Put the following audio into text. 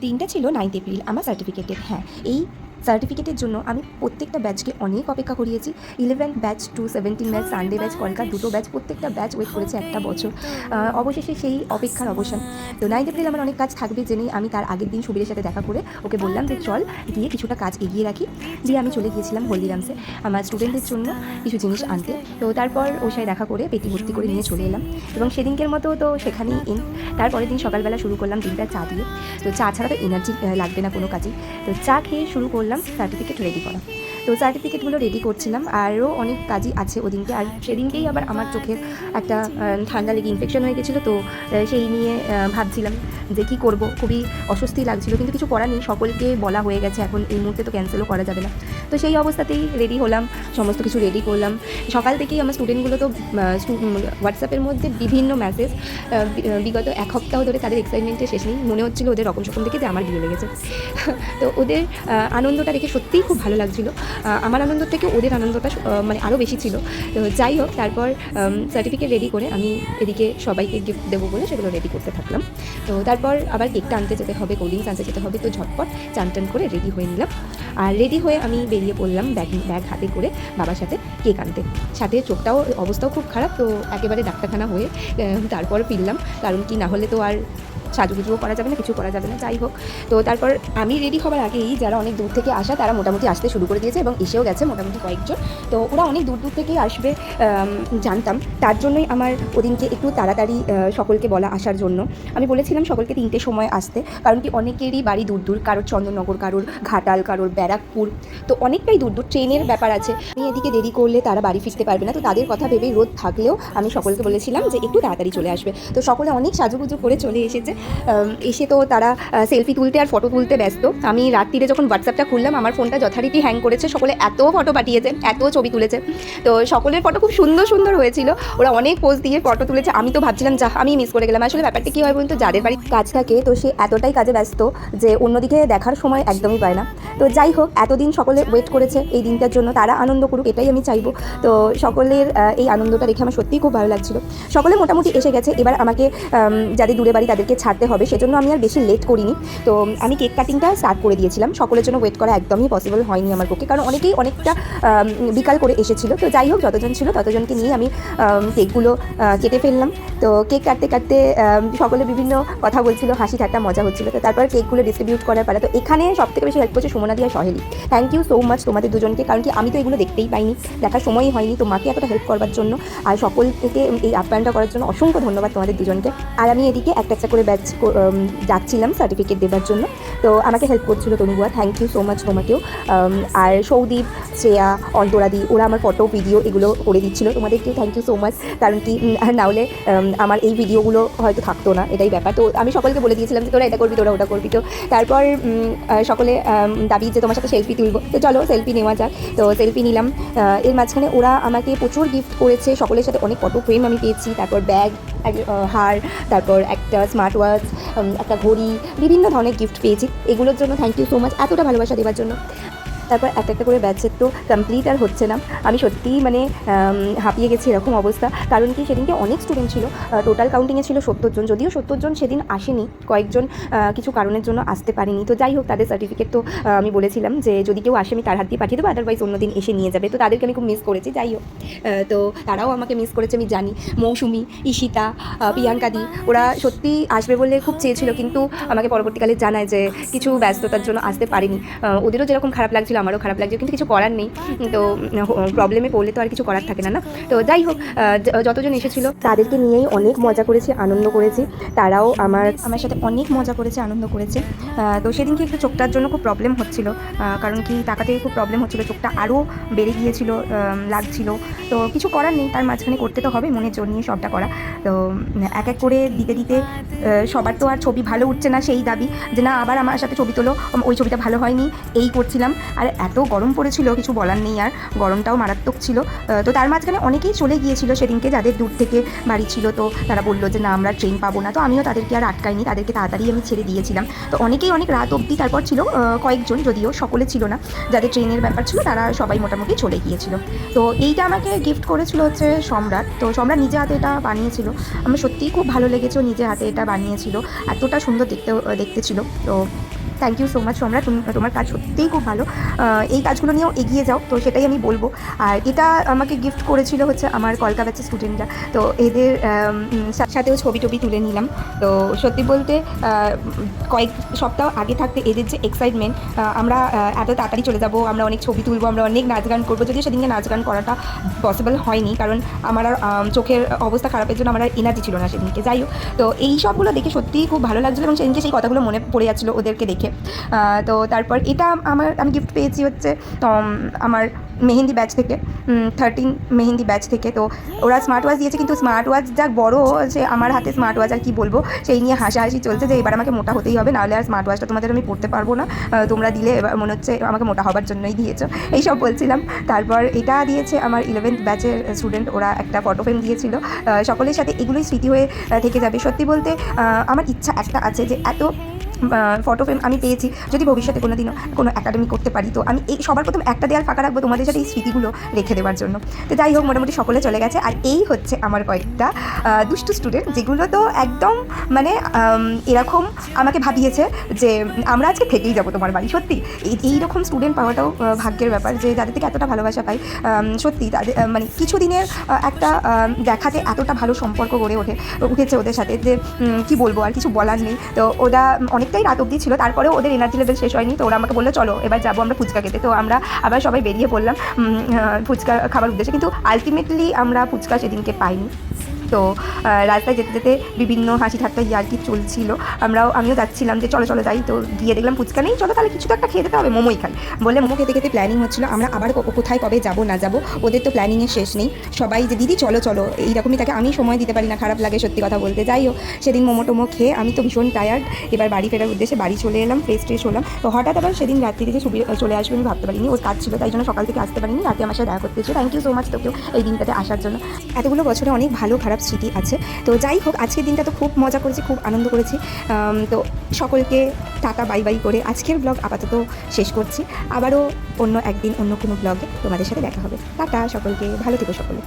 দিনটা ছিল ninth April আমার সার্টিফিকেটের হ্যাঁ। এই সার্টিফিকেটের জন্য আমি প্রত্যেকটা ব্যাচকে অনেক অপেক্ষা করিয়েছি। Eleven batch two seventeen batch Sunday batch Kolkata দুটো ব্যাচ প্রত্যেকটা ব্যাচ ওয়েট করেছে একটা বছর। অবশেষে সেই অপেক্ষার অবসান। তো নাইন্থ এপ্রিল আমার অনেক কাজ থাকবে জেনে আমি তার আগের দিন সুবীরের সাথে দেখা করে ওকে বললাম যে চল গিয়ে কিছুটা কাজ এগিয়ে রাখি। দিয়ে আমি চলে গিয়েছিলাম হলদিরামসে আমার স্টুডেন্টদের জন্য কিছু জিনিস আনতে। তো তারপর ওর সাথে দেখা করে পেটি ভর্তি করে নিয়ে চলে এলাম। এবং সেদিনকের মতো তো সেখানেই এন তারপরের দিন সকালবেলা শুরু করলাম দিনটা চা দিয়ে। তো চা ছাড়া তো এনার্জি লাগবে না কোনো কাজেই তো চা খেয়ে শুরু করলাম সার্টিফিকেট রেডি করা। তো সার্টিফিকেটগুলো রেডি করছিলাম। আরও অনেক কাজই আছে ওদিনকে। আর সেদিনকেই আবার আমার চোখের একটা ঠান্ডা লেগে ইনফেকশন হয়ে গেছিল। তো সেই নিয়ে ভাবছিলাম যে কী করব। খুবই অস্বস্তি লাগছিল। কিন্তু কিছু করার নেই। সকলকে বলা হয়ে গেছে এখন এই মুহূর্তে তো ক্যান্সেলও করা যাবে না। তো সেই অবস্থাতেই রেডি হলাম। সমস্ত কিছু রেডি করলাম। সকাল থেকেই আমার স্টুডেন্টগুলো তো হোয়াটসঅ্যাপের মধ্যে বিভিন্ন মেসেজ বিগত এক সপ্তাহ ধরে তাদের এক্সাইটমেন্টের শেষ নেই। মনে হচ্ছিল ওদের রকম সকম থেকে যে আমার বিয়ে লেগেছে। তো ওদের আনন্দটা দেখে সত্যিই খুব ভালো লাগছিল। আমার আনন্দ থেকে ওদের আনন্দটা মানে আরও বেশি ছিল। তো যাই হোক, তারপর সার্টিফিকেট রেডি করে আমি এদিকে সবাইকে গিফট দেবো বলে সেগুলো রেডি করতে থাকলাম। তো তারপর আবার কেকটা আনতে যেতে হবে কোল্ড আনতে যেতে হবে, তো ঝটপট চান টান করে রেডি হয়ে নিলাম। আর রেডি হয়ে আমি বেরিয়ে পড়লাম ব্যাগ ব্যাগ হাতে করে বাবার সাথে কেক আনতে। সাথে চোখটাও, অবস্থাও খুব খারাপ, তো একেবারে ডাক্তারখানা হয়ে তারপর ফিরলাম। কারণ কি, না হলে তো আর সাজুগুজুও করা যাবে না, কিছু করা যাবে না, যাই হোক। তো তারপর আমি রেডি হবার আগেই যারা অনেক দূর থেকে আসা, তারা মোটামুটি আসতে শুরু করে দিয়েছে এবং এসেও গেছে মোটামুটি কয়েকজন। তো ওরা অনেক দূর দূর থেকেই আসবে জানতাম। তার জন্যই আমার ওদিনকে একটু তাড়াতাড়ি সকলকে বলা আসার জন্য। আমি বলেছিলাম সকলকে তিনটে সময় আসতে, কারণ কি অনেকেরই বাড়ি দূর দূর, কারোর চন্দননগর, কারোর ঘাটাল, কারোর ব্যারাকপুর। তো অনেকটাই দূর দূর, ট্রেনের ব্যাপার আছে। আমি এদিকে দেরি করলে তারা বাড়ি ফিরতে পারবে না, তো তাদের কথা ভেবেই রোদ থাকলেও আমি সকলকে বলেছিলাম যে একটু তাড়াতাড়ি চলে আসবে। তো সকলে অনেক সাজুগুজু করে চলে এসেছে। এসে তো তারা সেলফি তুলতে আর ফটো তুলতে ব্যস্ত। আমি রাত্রিরে যখন হোয়াটসঅ্যাপটা খুললাম, আমার ফোনটা যথারীতি হ্যাং করেছে, সকলে এত ফটো পাঠিয়েছে, এত ছবি তুলেছে। তো সকলের ফটো খুব সুন্দর সুন্দর হয়েছিল। ওরা অনেক পোজ দিয়ে ফটো তুলেছে। আমি তো ভাবছিলাম যা আমি মিস করে গেলাম। আসলে ব্যাপারটা কী হয় বলুন তো, যাদের বাড়ি কাজ থাকে, তো সে এতটাই কাজে ব্যস্ত যে অন্যদিকে দেখার সময় একদমই পায় না। তো যাই হোক, এতদিন সকলে ওয়েট করেছে এই দিনটার জন্য, তারা আনন্দ করুক, এটাই আমি চাইব। তো সকলের এই আনন্দটা দেখে আমার সত্যিই খুব ভালো লাগছিল। সকলে মোটামুটি এসে গেছে। এবার আমাকে যাদের দূরে বাড়ি তাদেরকে ছাড়তে হবে, সেজন্য আমি আর বেশি লেট করিনি। তো আমি কেক কাটিংটা স্টার্ট করে দিয়েছিলাম। সকলের জন্য ওয়েট করা একদমই পসিবল হয়নি আমার পক্ষে, কারণ অনেকেই অনেকটা বিকাল করে এসেছিল। তো যাই হোক, যতজন ছিল ততজনকে নিয়ে আমি কেকগুলো কেটে ফেললাম। তো কেক কাটতে কাটতে সকলে বিভিন্ন কথা বলছিল হাসি ঠাট্টা মজা হচ্ছিল। তো তারপর কেকগুলো ডিস্ট্রিবিউট করার পালা। তো এখানে সব থেকে বেশি হেল্প করছে Sumana Diya, Saheli. Thank you so much তোমাদের দুজনকে, কারণ কি আমি তো এগুলো দেখতেই পাইনি। দেখার সময়ই হয়নি তোমাকে এতটা হেল্প করবার জন্য। আর সকলকে এই আপ্যায়নটা করার জন্য অসংখ্য ধন্যবাদ তোমাদের দুজনকে। আর আমি এদিকে একটা একটা করে ব্যাচ যাচ্ছিলাম সার্টিফিকেট দেওয়ার জন্য। তো আমাকে হেল্প করছিল তনুগুয়া থ্যাংক ইউ সো মাচ তোমাকেও। আর সৌদীপ শ্রেয়া অন্তরাদি ওরা আমার ফটো ভিডিও এগুলো করে দিচ্ছিল। তোমাদেরকেও থ্যাংক ইউ সো মাচ কারণ কি উম, আর না হলে আম, আমার এই ভিডিওগুলো হয়তো থাকতো না এটাই ব্যাপার। তো আমি সকলকে বলে দিয়েছিলাম যে তোরা এটা করবি তোরা ওটা করবি। তো তারপর সকলে দাবি যে তোমার সাথে সেলফি তুলবো। তো চলো সেলফি নেওয়া যাক। তো সেলফি নিলাম। এর মাঝখানে ওরা আমাকে প্রচুর গিফট করেছে। সকলের সাথে অনেক ফটো ফ্রেম আমি পেয়েছি। তারপর ব্যাগ হার, তারপর একটা স্মার্ট ওয়াচ একটা ঘড়ি, বিভিন্ন ধরনের গিফট পেয়েছি। এগুলোর জন্য থ্যাংক ইউ সো মাচ এতটা ভালোবাসা দেওয়ার জন্য। তারপর একটা একটা করে ব্যাচের তো কমপ্লিট আর হচ্ছে না। আমি সত্যিই মানে হাঁপিয়ে গেছি এরকম অবস্থা। কারণ কি, সেদিনকে অনেক স্টুডেন্ট ছিল টোটাল কাউন্টিংয়ে ছিল সত্তর জন। যদিও সত্তর জন সেদিন আসেনি, কয়েকজন কিছু কারণের জন্য আসতে পারেনি। তো যাই হোক, তাদের সার্টিফিকেট তো আমি বলেছিলাম যে, যদি কেউ আসে, আমি তার হাত দিয়ে পাঠিয়ে দেবো আদারওয়াইজ অন্যদিন এসে নিয়ে যাবে। তো তাদেরকে আমি খুব মিস করেছি, যাই হোক। তো তারাও আমাকে মিস করেছে, আমি জানি। মৌসুমি, ঈশিতা প্রিয়াঙ্কাদি ওরা সত্যি আসবে বলে খুব চেয়েছিল, কিন্তু আমাকে পরবর্তীকালে জানায় যে, কিছু ব্যস্ততার জন্য আসতে পারেনি। ওদেরও যেরকম খারাপ লাগছিল আমারও খারাপ লাগছিল কিন্তু কিছু করার নেই। তো প্রবলেমে পড়লে তো আর কিছু করার থাকে না না? তো যাই হোক যতজন এসেছিল। তাদেরকে নিয়েই অনেক মজা করেছি আনন্দ করেছি। তারাও আমার আমার সাথে অনেক মজা করেছে আনন্দ করেছে। তো সেদিনকে একটু চোখটার জন্য খুব প্রবলেম হচ্ছিল কারণ কি তাকাতে খুব প্রবলেম হচ্ছিল চোখটা আরও বেড়ে গিয়েছিল লাগছিল। তো কিছু করার নেই তার মাঝখানে করতে তো হবে মনে জোর নিয়ে সবটা করা। তো এক এক করে দিতে দিতে সবার তো আর ছবি ভালো উঠছে না সেই দাবি যে না আবার আমার সাথে ছবি তোলো ওই ছবিটা ভালো হয়নি এই করছিলাম। আর আর এত গরম পড়েছিল, কিছু বলার নেই আর, গরমটাও মারাত্মক ছিল। তো তার মাঝখানে অনেকেই চলে গিয়েছিল সেদিনকে, যাদের দূর থেকে বাড়ি ছিল, তো তারা বলল যে, না, আমরা ট্রেন পাবো না। তো আমিও তাদেরকে আর আটকাইনি, তাদেরকে তাড়াতাড়ি আমি ছেড়ে দিয়েছিলাম। তো অনেকেই অনেক রাত অবধি তারপর ছিল কয়েকজন, যদিও সকলে ছিল না, যাদের ট্রেনের ব্যাপার ছিল, তারা সবাই মোটামুটি চলে গিয়েছিল। তো এইটা আমাকে গিফট করেছিল হচ্ছে সম্রাট। তো সম্রাট নিজে হাতে এটা বানিয়েছিল। আমার সত্যিই খুব ভালো লেগেছে নিজে হাতে এটা বানিয়েছিল। এতটা সুন্দর দেখতে দেখতে ছিল। তো থ্যাংক ইউ সো মাচ সম্রাট তুমি তোমার কাজ সত্যিই খুব ভালো। এই কাজগুলো নিয়েও এগিয়ে যাও, তো সেটাই আমি বলব। আর এটা আমাকে গিফট করেছিল হচ্ছে আমার কলকা ব্যাচের স্টুডেন্টরা তো এদের সাথেও ছবি টবি তুলে নিলাম। তো সত্যি বলতে কয়েক সপ্তাহ আগে থাকতে এদের যে এক্সাইটমেন্ট আমরা এত তাড়াতাড়ি চলে যাব, আমরা অনেক ছবি তুলবো, আমরা অনেক নাচ গান করব, যদিও সেদিনকে নাচ গান করাটা পসিবল হয়নি, কারণ আমার আর চোখের অবস্থা খারাপের জন্য আমার এনার্জি ছিল না সেদিনকে। যাই হোক, তো এই সবগুলো দেখে সত্যিই খুব ভালো লাগছিল এবং সেদিনকে সেই কথাগুলো মনে পড়ে যাচ্ছিল ওদেরকে দেখে। আহ, তো তারপর এটা আমার আমি গিফট পেয়েছি হচ্ছে আমার মেহেন্দি ব্যাচ থেকে থার্টিন মেহেন্দি ব্যাচ থেকে। তো ওরা স্মার্ট ওয়াচ দিয়েছে কিন্তু স্মার্ট ওয়াচ যা বড় যে আমার হাতে স্মার্ট ওয়াচ আর কি বলব সেই নিয়ে হাসাহাসি চলছে যে এবার আমাকে মোটা হতেই হবে নাহলে আর স্মার্ট ওয়াচটা তোমাদের আমি পড়তে পারব না। তোমরা দিলে এবার মনে হচ্ছে আমাকে মোটা হবার জন্যই দিয়েছ এইসব বলছিলাম। তারপর এটা দিয়েছে আমার ইলেভেন্থ ব্যাচের স্টুডেন্ট ওরা একটা ফটো ফ্রেম দিয়েছিল। সকলের সাথে এগুলোই স্মৃতি হয়ে থেকে যাবে। সত্যি বলতে আমার ইচ্ছা একটা আছে যে এত ফটো ফ্রেম আমি পেয়েছি। যদি ভবিষ্যতে কোনো দিনও কোনো একাডেমি করতে পারি, তো আমি এই সবার প্রথম একটা দেয়াল ফাঁকা রাখব তোমাদের সাথে এই স্মৃতিগুলো রেখে দেওয়ার জন্য। তো যাই হোক, মোটামুটি সকলে চলে গেছে। আর এই হচ্ছে আমার কয়েকটা দুষ্টু স্টুডেন্ট যেগুলো তো একদম মানে এরকম আমাকে ভাবিয়েছে যে আমরা আজকে থেকেই যাব তোমার বাড়ি। সত্যি, এই এইরকম স্টুডেন্ট পাওয়াটাও ভাগ্যের ব্যাপার যে যাদের থেকে এতটা ভালোবাসা পাই সত্যি তাদের মানে কিছুদিনের একটা দেখাতে এতটা ভালো সম্পর্ক গড়ে ওঠে, উঠেছে ওদের সাথে যে কি বলব আর কিছু বলার নেই। তো ওরা অনেকটাই রাত অবধি ছিল, তারপরেও ওদের এনার্জি লেভেল শেষ হয়নি, তো ওরা আমাকে বলল, চলো, এবার যাব আমরা ফুচকা খেতে। তো আমরা আবার সবাই বেরিয়ে পড়লাম ফুচকা খাবার উদ্দেশ্যে। কিন্তু আলটিমেটলি আমরা ফুচকা সেদিনকে পাইনি। তো রাস্তায় যেতে যেতে বিভিন্ন হাসি ঠাট্টা ইয়ার্কি চলছিল। আমরাও, আমিও যাচ্ছিলাম যে চলো চলো যাই। তো গিয়ে দেখলাম, ফুচকা নেই। চলো তাহলে কিছু তো একটা খেয়ে যেতে হবে, মোমোই খাই। বলে মোমো খেতে খেতে প্ল্যানিং হচ্ছিল। আমরা আবার কোথায়, কবে যাব, না যাব, ওদের তো প্ল্যানিংয়ের শেষ নেই। সবাই যে, দিদি, চলো চলো। এইরকমই তাকে আমি সময় দিতে পারি না, খারাপ লাগে সত্যি কথা বলতে। যাই হোক, সেদিন মোমো টোমো খেয়ে আমি তো ভীষণ টায়ার্ড এবার বাড়ি ফেরার উদ্দেশ্যে বাড়ি চলে এলাম ফ্রেশ ট্রেশ হলাম। তো হঠাৎ আবার সেদিন রাত্রি থেকে সুবি চলে আসবে আমি ভাবতে পারিনি। ওর কাজ ছিল, তাই জন্য সকাল থেকে আসতে পারিনি। রাতে আমার সাথে দেখা করতে থ্যাংক ইউ সো মাচ তোকেও এই দিনটাতে আসার জন্য। এতগুলো বছরে অনেক ভালো, খারাপ স্মৃতি আছে। তো যাই হোক, আজকের দিনটা তো খুব মজা করেছি, খুব আনন্দ করেছি। তো সকলকে টাটা, বাই বাই করে আজকের ব্লগ আপাতত শেষ করছি। আবারও অন্য একদিন অন্য কোনো ব্লগে তোমাদের সাথে দেখা হবে। টাটা সকলকে, ভালো থেকো সকলে।